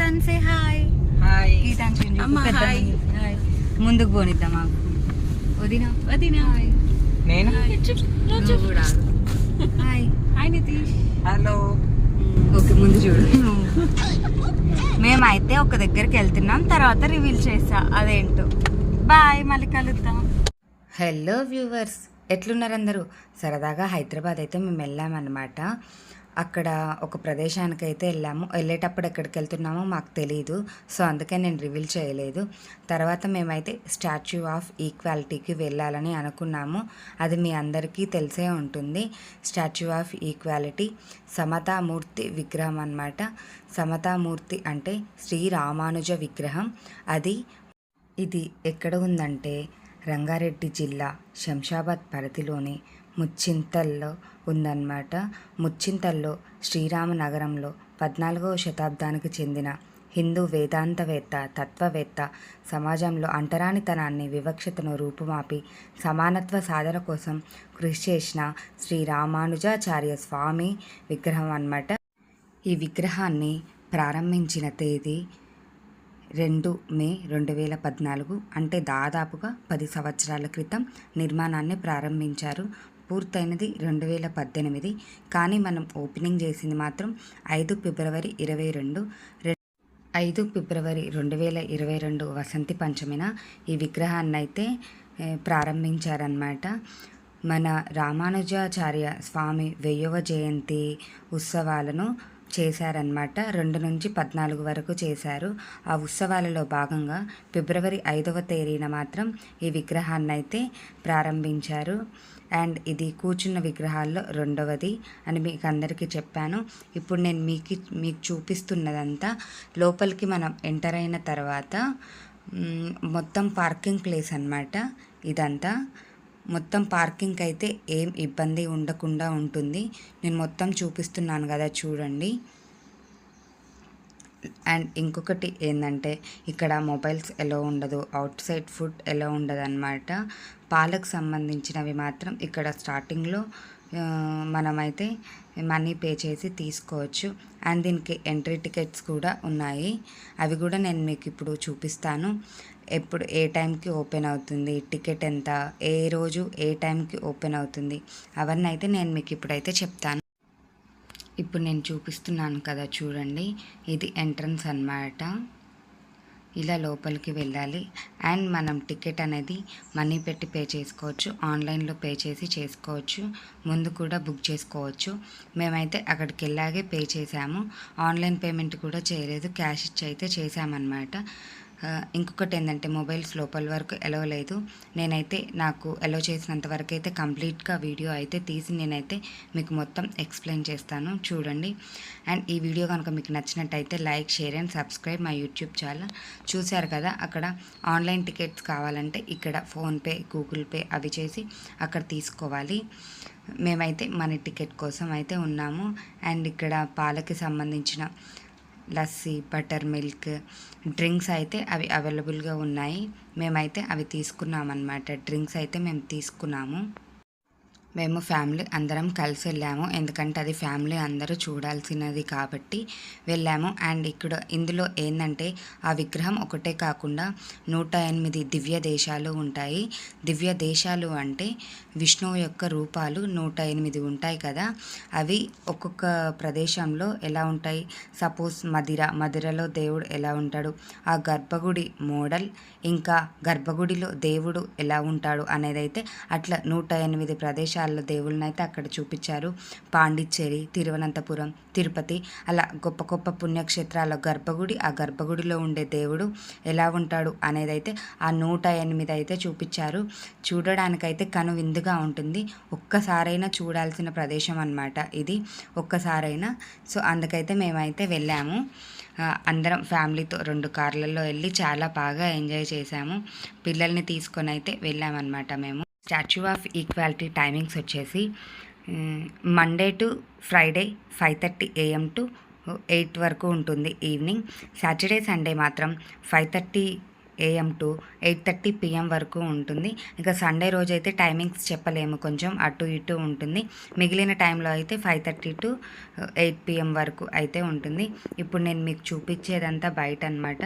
తన్ సే hi hi Geetanjali hi. Hi ముందుకు పోనిద్దాం మాకు వదినా వదినా హాయ్ నేను hi hi Nitish hello okay ముందు చూడు మేమైతే ఒక దగ్గరికి వెళ్తున్నాం. తర్వాత రివీల్ చేస్తా. అదేంటో. బాయ్ మళ్ళీ కలుద్దాం హలో వ్యూవర్స్ ఎట్లున్నారు అందరూ? సరదాగా హైదరాబాద్ అయితే మేము వెళ్ళామన్నమాట. అక్కడ ఒక ప్రదేశానికి అయితే వెళ్ళాము. వెళ్ళేటప్పుడు ఎక్కడికి వెళ్తున్నామో మాకు తెలియదు సో అందుకే నేను రివీల్ చేయలేదు. తర్వాత మేమైతే స్టాచ్యూ ఆఫ్ ఈక్వాలిటీకి వెళ్ళాలని అనుకున్నాము. అది మీ అందరికీ తెలిసే ఉంటుంది. స్టాచ్యూ ఆఫ్ ఈక్వాలిటీ సమతామూర్తి విగ్రహం అన్నమాట. సమతామూర్తి అంటే శ్రీ రామానుజ విగ్రహం. అది ఇది ఎక్కడ ఉందంటే రంగారెడ్డి జిల్లా శంషాబాద్ పరిధిలోని ముచ్చింతల్లో ఉందన్నమాట. ముచ్చింతల్లో శ్రీరామనగరంలో పద్నాలుగవ శతాబ్దానికి చెందిన హిందూ వేదాంతవేత్త తత్వవేత్త సమాజంలో అంటరానితనాన్ని వివక్షతను రూపుమాపి సమానత్వ సాధన కోసం కృషి చేసిన శ్రీ రామానుజాచార్య స్వామి విగ్రహం అన్నమాట. ఈ విగ్రహాన్ని ప్రారంభించిన తేదీ రెండు మే రెండు వేల పద్నాలుగు అంటే దాదాపుగా పది సంవత్సరాల క్రితం నిర్మాణాన్ని ప్రారంభించారు పూర్తయినది రెండు వేల పద్దెనిమిది కానీ మనం ఓపెనింగ్ చేసింది మాత్రం ఐదు ఫిబ్రవరి ఇరవై రెండు ఐదు ఫిబ్రవరి రెండు వేల ఇరవై రెండు వసంతి పంచమిన ఈ విగ్రహాన్ని అయితే ప్రారంభించారనమాట ప్రారంభించారన్నమాట. మన రామానుజాచార్య స్వామి వెయ్యవ జయంతి ఉత్సవాలను చేశారనమాట రెండు నుంచి పద్నాలుగు వరకు చేశారు. ఆ ఉత్సవాలలో భాగంగా ఫిబ్రవరి ఐదవ తేదీన మాత్రం ఈ విగ్రహాన్ని అయితే ప్రారంభించారు. అండ్ ఇది కూర్చున్న విగ్రహాల్లో రెండవది అని మీకు అందరికీ చెప్పాను. ఇప్పుడు నేను మీకు మీకు చూపిస్తున్నదంతా లోపలికి మనం ఎంటర్ అయిన తర్వాత మొత్తం పార్కింగ్ ప్లేస్ అన్నమాట ఇదంతా. మొత్తం పార్కింగ్ అయితే ఏం ఇబ్బంది ఉండకుండా ఉంటుంది. నేను మొత్తం చూపిస్తున్నాను కదా చూడండి. అండ్ ఇంకొకటి ఏంటంటే ఇక్కడ మొబైల్స్ ఎలా ఉండదు అవుట్ సైడ్ ఫుడ్ ఎలా ఉండదు అనమాట పాలకు సంబంధించినవి మాత్రం ఇక్కడ స్టార్టింగ్లో మనమైతే మనీ పే చేసి తీసుకోవచ్చు. అండ్ దీనికి ఎంట్రీ టికెట్స్ కూడా ఉన్నాయి. అవి కూడా నేను మీకు ఇప్పుడు చూపిస్తాను. ఎప్పుడు ఏ టైంకి ఓపెన్ అవుతుంది టికెట్ ఎంత ఏ రోజు ఏ టైంకి ఓపెన్ అవుతుంది అవన్నీ అయితే నేను మీకు ఇప్పుడైతే చెప్తాను. ఇప్పుడు నేను చూపిస్తున్నాను కదా చూడండి ఇది ఎంట్రన్స్ అన్నమాట. ఇలా లోపలికి వెళ్ళాలి. అండ్ మనం టికెట్ అనేది మనీ పెట్టి పే చేసుకోవచ్చు ఆన్లైన్లో పే చేసి చేసుకోవచ్చు ముందు కూడా బుక్ చేసుకోవచ్చు. మేమైతే అక్కడికి వెళ్ళాగే పే చేసాము ఆన్లైన్ పేమెంట్ కూడా చేయలేదు క్యాష్ ఇచ్చి అయితే చేసామన్నమాట ఇంకొకటి ఏంటంటే మొబైల్స్ లోపల వరకు ఎలో లేదు. నేనైతే నాకు ఎలో చేసినంత వరకు అయితే కంప్లీట్గా వీడియో అయితే తీసి నేనైతే మీకు మొత్తం ఎక్స్ప్లెయిన్ చేస్తాను. చూడండి. అండ్ ఈ వీడియో కనుక మీకు నచ్చినట్టయితే like share and subscribe my YouTube channel. చూశారు కదా అక్కడ ఆన్లైన్ టికెట్స్ కావాలంటే ఇక్కడ ఫోన్పే గూగుల్ పే అవి చేసి అక్కడ తీసుకోవాలి. మేమైతే మనీ టికెట్ కోసం అయితే ఉన్నాము. అండ్ ఇక్కడ పాలకి సంబంధించిన లస్సీ బటర్ మిల్క్ డ్రింక్స్ అయితే అవి అవైలబుల్గా ఉన్నాయి. మేమైతే అవి తీసుకున్నామన్నమాట. డ్రింక్స్ అయితే మేము తీసుకున్నాము. మేము ఫ్యామిలీ అందరం కలిసి వెళ్ళాము. ఎందుకంటే అది ఫ్యామిలీ అందరూ చూడాల్సినది కాబట్టి వెళ్ళాము. అండ్ ఇక్కడ ఇందులో ఏంటంటే ఆ విగ్రహం ఒకటే కాకుండా నూట ఎనిమిది దివ్య దేశాలు ఉంటాయి. దివ్య దేశాలు అంటే విష్ణువు యొక్క రూపాలు నూట ఎనిమిది ఉంటాయి కదా. అవి ఒక్కొక్క ప్రదేశంలో ఎలా ఉంటాయి? సపోజ్ మదిర మదిరలో దేవుడు ఎలా ఉంటాడు? ఆ గర్భగుడి మోడల్ ఇంకా గర్భగుడిలో దేవుడు ఎలా ఉంటాడు అనేది అయితే అట్లా నూట ఎనిమిది ప్రదేశాలు ప్రదేశాల్లో దేవుళ్ళని అయితే అక్కడ చూపించారు. పాండిచ్చేరి తిరువనంతపురం తిరుపతి అలా గొప్ప గొప్ప పుణ్యక్షేత్రాల గర్భగుడి ఆ గర్భగుడిలో ఉండే దేవుడు ఎలా ఉంటాడు అనేది అయితే ఆ నూట ఎనిమిది అయితే చూపించారు. చూడడానికైతే కను విందుగా ఉంటుంది. ఒక్కసారైనా చూడాల్సిన ప్రదేశం అనమాట ఇది. ఒక్కసారైనా. సో అందుకైతే మేమైతే వెళ్ళాము. అందరం ఫ్యామిలీతో రెండు కార్లలో వెళ్ళి చాలా బాగా ఎంజాయ్ చేసాము పిల్లల్ని తీసుకొని అయితే వెళ్ళామన్నమాట మేము. స్టాచ్యూ ఆఫ్ ఈక్వాలిటీ టైమింగ్స్ వచ్చేసి Monday to Friday five thirty AM to eight వరకు ఉంటుంది ఈవినింగ్. సాటర్డే సండే మాత్రం five thirty AM to eight thirty PM వరకు ఉంటుంది. ఇంకా సండే రోజు అయితే టైమింగ్స్ చెప్పలేము కొంచెం అటు ఇటు ఉంటుంది. మిగిలిన టైంలో అయితే five thirty to eight PM వరకు అయితే ఉంటుంది. ఇప్పుడు నేను మీకు చూపించేదంతా బయట అనమాట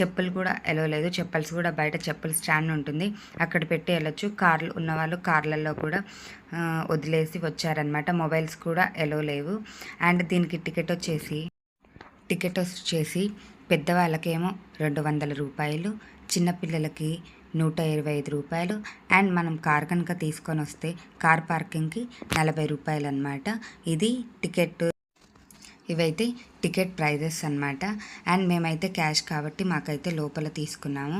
చెప్పులు కూడా ఎలో లేదు. చెప్పల్స్ కూడా బయట చెప్పుల స్టాండ్ ఉంటుంది. అక్కడ పెట్టి వెళ్ళొచ్చు. కార్లు ఉన్నవాళ్ళు కార్లలో కూడా uh, వదిలేసి వచ్చారనమాట మొబైల్స్ కూడా ఎలో లేవు. అండ్ దీనికి టికెట్ వచ్చేసి టికెట్ వచ్చేసి పెద్దవాళ్ళకేమో రెండు వందల రూపాయలు చిన్నపిల్లలకి నూట ఇరవై ఐదు రూపాయలు అండ్ మనం కార్ కనుక తీసుకొని వస్తే కార్ పార్కింగ్కి నలభై రూపాయలు అనమాట ఇది టికెట్ ఇవైతే టికెట్ ప్రైజెస్ అన్నమాట. అండ్ మేమైతే క్యాష్ కాబట్టి మాకైతే లోపల తీసుకున్నాము.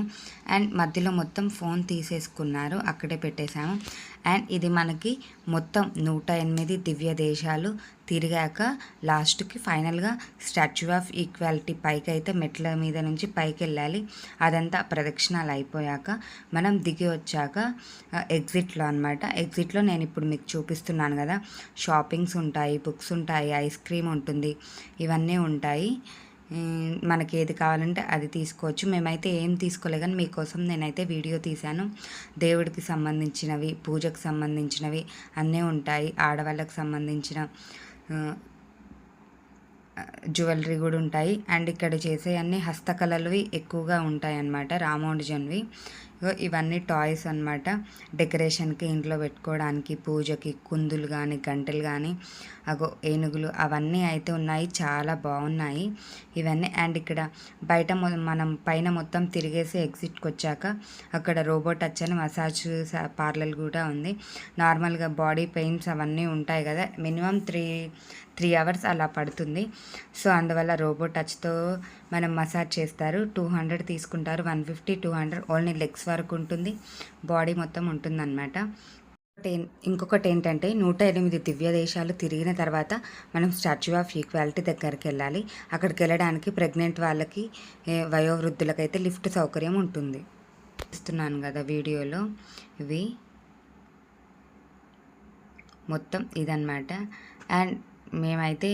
అండ్ మధ్యలో మొత్తం ఫోన్ తీసేసుకున్నారు అక్కడే పెట్టేశాము. అండ్ ఇది మనకి మొత్తం నూట ఎనిమిది దివ్య దేశాలు తిరిగాక లాస్ట్కి ఫైనల్గా స్టాచ్యూ ఆఫ్ ఈక్వాలిటీ పైకి అయితే మెట్ల మీద నుంచి పైకి వెళ్ళాలి అదంతా ప్రదక్షిణాలు అయిపోయాక మనం దిగి వచ్చాక ఎగ్జిట్లో అనమాట ఎగ్జిట్లో నేను ఇప్పుడు మీకు చూపిస్తున్నాను కదా. షాపింగ్స్ ఉంటాయి బుక్స్ ఉంటాయి ఐస్ క్రీమ్ ఉంటుంది ఇవన్నీ ఉంటాయి. మనకి ఏది కావాలంటే అది తీసుకోవచ్చు. మేమైతే ఏం తీసుకోలే కానీ మీకోసం నేనైతే వీడియో తీశాను. దేవుడికి సంబంధించినవి పూజకు సంబంధించినవి అన్నీ ఉంటాయి. ఆడవాళ్ళకి సంబంధించిన జ్యువెలరీ కూడా ఉంటాయి. అండ్ ఇక్కడ చేసే అన్ని హస్తకళలువి ఎక్కువగా ఉంటాయి అన్నమాట రామోడిజన్వి ఇవన్నీ టాయ్స్ అన్నమాట. డెకరేషన్కి ఇంట్లో పెట్టుకోవడానికి పూజకి కుందులు కానీ గంటలు కానీ అగో ఏనుగులు అవన్నీ అయితే ఉన్నాయి. చాలా బాగున్నాయి. ఇవన్నీ అండ్ ఇక్కడ బయట మనం పైన మొత్తం తిరిగేసి ఎగ్జిట్కి వచ్చాక అక్కడ రోబోట్ టచ్ అని మసాజ్ పార్లర్ కూడా ఉంది. నార్మల్గా బాడీ పెయిన్స్ అవన్నీ ఉంటాయి కదా. మినిమం త్రీ త్రీ అవర్స్ అలా పడుతుంది. సో అందువల్ల రోబోట్ టచ్తో మనం మసాజ్ చేస్తారు. టూ హండ్రెడ్ తీసుకుంటారు. One fifty two hundred. Only legs వరకు ఉంటుంది. బాడీ మొత్తం ఉంటుందన్నమాట. ఇంకొకటి ఇంకొకటి ఏంటంటే నూట ఎనిమిది దివ్య దేశాలు తిరిగిన తర్వాత మనం స్టాచ్యూ ఆఫ్ ఈక్వాలిటీ దగ్గరికి వెళ్ళాలి. అక్కడికి వెళ్ళడానికి ప్రెగ్నెంట్ వాళ్ళకి వయోవృద్ధులకైతే లిఫ్ట్ సౌకర్యం ఉంటుంది. ఇస్తున్నాను కదా వీడియోలో. ఇవి మొత్తం ఇదన్నమాట. అండ్ మేమైతే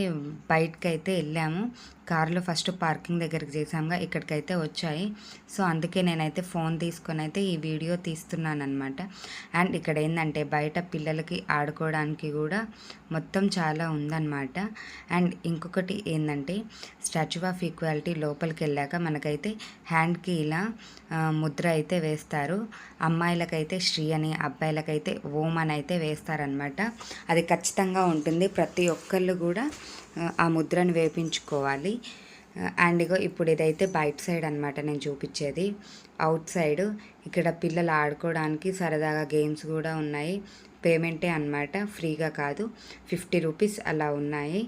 బయటకు అయితే వెళ్ళాము. కార్లో ఫస్ట్ పార్కింగ్ దగ్గరికి చేసాముగా ఇక్కడికైతే వచ్చాయి. సో అందుకే నేనైతే ఫోన్ తీసుకొని అయితే ఈ వీడియో తీస్తున్నాను అనమాట అండ్ ఇక్కడ ఏంటంటే బయట పిల్లలకి ఆడుకోవడానికి కూడా మొత్తం చాలా ఉందన్నమాట. అండ్ ఇంకొకటి ఏంటంటే స్టాచ్యూ ఆఫ్ ఈక్వాలిటీ లోపలికి వెళ్ళాక మనకైతే హ్యాండ్కి ఇలా ముద్ర అయితే వేస్తారు. అమ్మాయిలకైతే శ్రీ అని అబ్బాయిలకైతే ఓం అని అయితే వేస్తారనమాట అది ఖచ్చితంగా ఉంటుంది. ప్రతి ఒక్కళ్ళు కూడా ఆ, ముద్రను వేపించుకోవాలి. అండ్ ఇగో ఇప్పుడు ఇదైతే బయట సైడ్ అనమాట నేను చూపించేది అవుట్ సైడ్ ఇక్కడ పిల్లలు ఆడుకోవడానికి సరదాగా గేమ్స్ కూడా ఉన్నాయి. పేమెంటే అన్నమాట ఫ్రీగా కాదు. ఫిఫ్టీ రూపీస్ అలా ఉన్నాయి.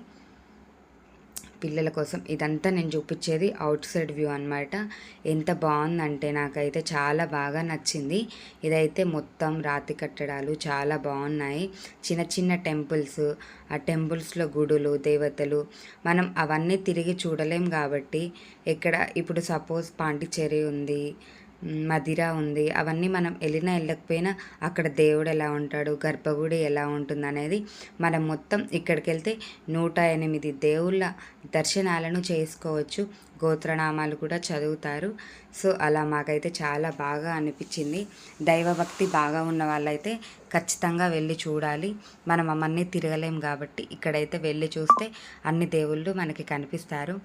పిల్లల కోసం ఇదంతా నేను చూపించేది అవుట్ సైడ్ వ్యూ అనమాట ఎంత బాగుందంటే నాకైతే చాలా బాగా నచ్చింది. ఇదైతే మొత్తం రాతి కట్టడాలు చాలా బాగున్నాయి. చిన్న చిన్న టెంపుల్స్ ఆ టెంపుల్స్లో గుడులు దేవతలు మనం అవన్నీ తిరిగి చూడలేం కాబట్టి ఇక్కడ ఇప్పుడు సపోజ్ పాండిచ్చేరి ఉంది మదిర ఉంది. అవన్నీ మనం వెళ్ళినా వెళ్ళకపోయినా అక్కడ దేవుడు ఎలా ఉంటాడు గర్భగుడి ఎలా ఉంటుంది అనేది మనం మొత్తం ఇక్కడికి వెళ్తే నూట ఎనిమిది దేవుళ్ళ దర్శనాలను చేసుకోవచ్చు. గోత్రనామాలు కూడా చదువుతారు. సో అలా మాకైతే చాలా బాగా అనిపించింది. దైవభక్తి బాగా ఉన్న వాళ్ళైతే ఖచ్చితంగా వెళ్ళి చూడాలి. మనం అవన్నీ తిరగలేం కాబట్టి ఇక్కడైతే వెళ్ళి చూస్తే అన్ని దేవుళ్ళు మనకి కనిపిస్తారు.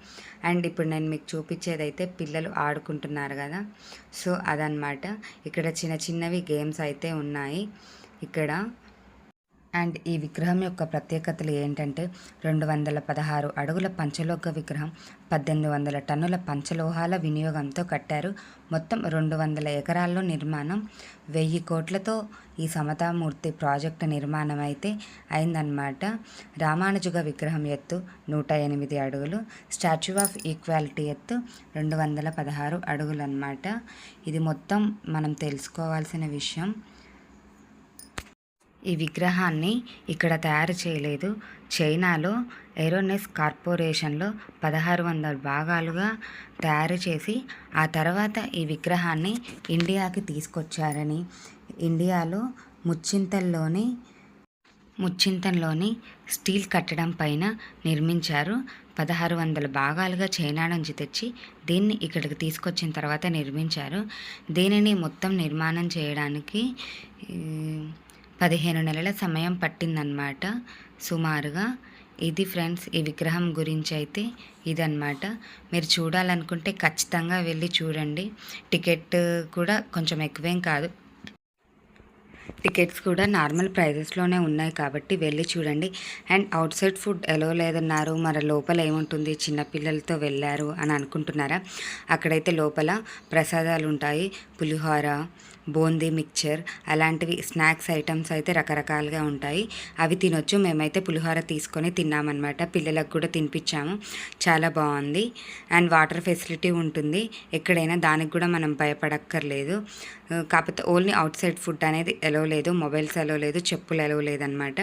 అండ్ ఇప్పుడు నేను మీకు చూపించేదైతే పిల్లలు ఆడుకుంటున్నారు కదా. సో అదనమాట ఇక్కడ చిన్న చిన్నవి గేమ్స్ అయితే ఉన్నాయి. ఇక్కడ అండ్ ఈ విగ్రహం యొక్క ప్రత్యేకతలు ఏంటంటే రెండు వందల పదహారు అడుగుల పంచలోక విగ్రహం పద్దెనిమిది వందల టన్నుల పంచలోహాల వినియోగంతో కట్టారు. మొత్తం రెండు వందల ఎకరాల్లో నిర్మాణం. వెయ్యి కోట్లతో ఈ సమతామూర్తి ప్రాజెక్టు నిర్మాణం అయితే అయిందనమాట రామానుజుగ విగ్రహం ఎత్తు నూట ఎనిమిది అడుగులు. స్టాచ్యూ ఆఫ్ ఈక్వాలిటీ ఎత్తు రెండు వందల పదహారు అడుగులు అన్నమాట ఇది మొత్తం మనం తెలుసుకోవాల్సిన విషయం. ఈ విగ్రహాన్ని ఇక్కడ తయారు చేయలేదు. చైనాలో ఏరోనెస్ కార్పొరేషన్లో పదహారు వందల భాగాలుగా తయారు చేసి ఆ తర్వాత ఈ విగ్రహాన్ని ఇండియాకి తీసుకొచ్చారని. ఇండియాలో ముచ్చింతల్లోని ముచ్చింతంలోని స్టీల్ కట్టడం పైన నిర్మించారు. పదహారు వందల భాగాలుగా చైనా నుంచి తెచ్చి దీన్ని ఇక్కడికి తీసుకొచ్చిన తర్వాత నిర్మించారు. దీనిని మొత్తం నిర్మాణం చేయడానికి పదిహేను నెలల సమయం పట్టిందనమాట సుమారుగా ఇది ఫ్రెండ్స్ ఈ విగ్రహం గురించి అయితే ఇదన్నమాట. మీరు చూడాలనుకుంటే ఖచ్చితంగా వెళ్ళి చూడండి. టికెట్ కూడా కొంచెం ఎక్కువేం కాదు. టికెట్స్ కూడా నార్మల్ ప్రైజెస్లోనే ఉన్నాయి కాబట్టి వెళ్ళి చూడండి. అండ్ అవుట్ సైడ్ ఫుడ్ ఎలా లేదన్నారు. మరి లోపల ఏముంటుంది? చిన్నపిల్లలతో వెళ్ళారు అని అనుకుంటున్నారా? అక్కడైతే లోపల ప్రసాదాలు ఉంటాయి పులిహోర బూందీ మిక్చర్ అలాంటివి స్నాక్స్ ఐటమ్స్ అయితే రకరకాలుగా ఉంటాయి. అవి తినొచ్చు. మేమైతే పులిహోర తీసుకొని తిన్నామన్నమాట. పిల్లలకు కూడా తినిపించాము. చాలా బాగుంది. అండ్ వాటర్ ఫెసిలిటీ ఉంటుంది. ఎక్కడైనా దానికి కూడా మనం భయపడక్కర్లేదు. కాకపోతే ఓన్లీ అవుట్ సైడ్ ఫుడ్ అనేది ఎలవ్ లేదు. మొబైల్స్ ఎలో లేదు. చెప్పులు ఎలవ్ లేదనమాట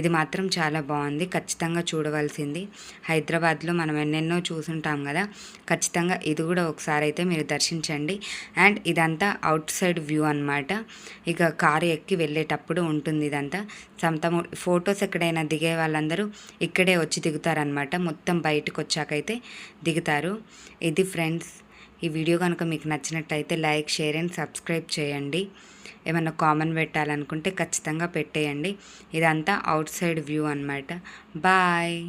ఇది మాత్రం చాలా బాగుంది. ఖచ్చితంగా చూడవలసింది. హైదరాబాద్లో మనం ఎన్నెన్నో చూసుంటాం కదా. ఖచ్చితంగా ఇది కూడా ఒకసారి అయితే మీరు దర్శించండి. అండ్ ఇదంతా అవుట్ సైడ్ వ్యూ అనమాట ఇక కారు ఎక్కి వెళ్ళేటప్పుడు ఉంటుంది ఇదంతా. సొంత ఫొటోస్ ఎక్కడైనా దిగే వాళ్ళందరూ ఇక్కడే వచ్చి దిగుతారనమాట మొత్తం బయటకు వచ్చాకైతే దిగుతారు. ఇది ఫ్రెండ్స్ ఈ వీడియో కనుక మీకు నచ్చినట్టయితే లైక్ షేర్ అండ్ సబ్స్క్రైబ్ చేయండి. ఏమైనా కామెంట్ పెట్టాలనుకుంటే ఖచ్చితంగా పెట్టేయండి. ఇదంతా అవుట్ సైడ్ వ్యూ అనమాట బాయ్.